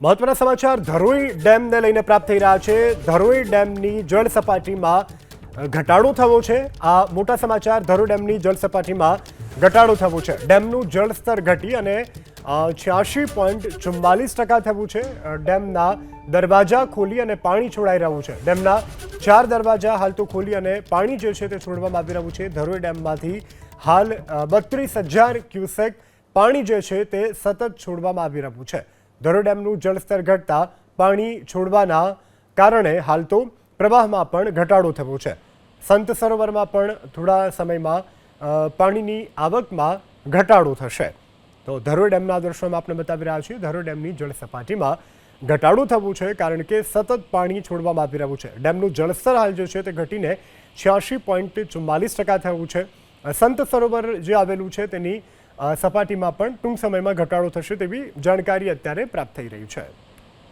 મહત્વના સમાચાર, ધરોઈ ડેમને લઈને પ્રાપ્ત થઈ રહ્યા છે. ધરોઈ ડેમની જળ સપાટીમાં ઘટાડો થયો છે. આ મોટા સમાચાર, ધરોઈ ડેમની જળ સપાટીમાં ઘટાડો થયો છે. ડેમનું જળસ્તર ઘટી અને છ્યાસી પોઈન્ટ ચુમ્માલીસ ટકા થયું છે. ડેમના દરવાજા ખોલી અને પાણી છોડાઈ રહ્યું છે. ડેમના ચાર દરવાજા હાલ તો ખોલી અને પાણી જે છે તે છોડવામાં આવી રહ્યું છે. ધરોઈ ડેમમાંથી હાલ બત્રીસ હજાર ક્યુસેક પાણી જે છે તે સતત છોડવામાં આવી રહ્યું છે. ધરોઈ ડેમનું જળસ્તર ઘટતા પાણી છોડવાના કારણે હાલ તો પ્રવાહમાં પણ ઘટાડો થયો છે. સંત સરોવરમાં પણ થોડા સમયમાં પાણીની આવકમાં ઘટાડો થશે. તો ધરો ડેમના દ્રશ્યોમાં આપણે બતાવી રહ્યા છીએ ધરો ડેમની જળ સપાટીમાં ઘટાડો થવું છે કારણ કે સતત પાણી છોડવામાં આવી રહ્યું છે. ડેમનું જળસ્તર હાલ જે છે તે ઘટીને છ્યાસી પોઈન્ટ ચુમ્માલીસ ટકા થયું છે. સંત સરોવર જે આવેલું છે તેની સપાટીમાં પણ ટૂંક સમયમાં ઘટાડો થશે તેવી જાણકારી અત્યારે પ્રાપ્ત થઈ રહી છે.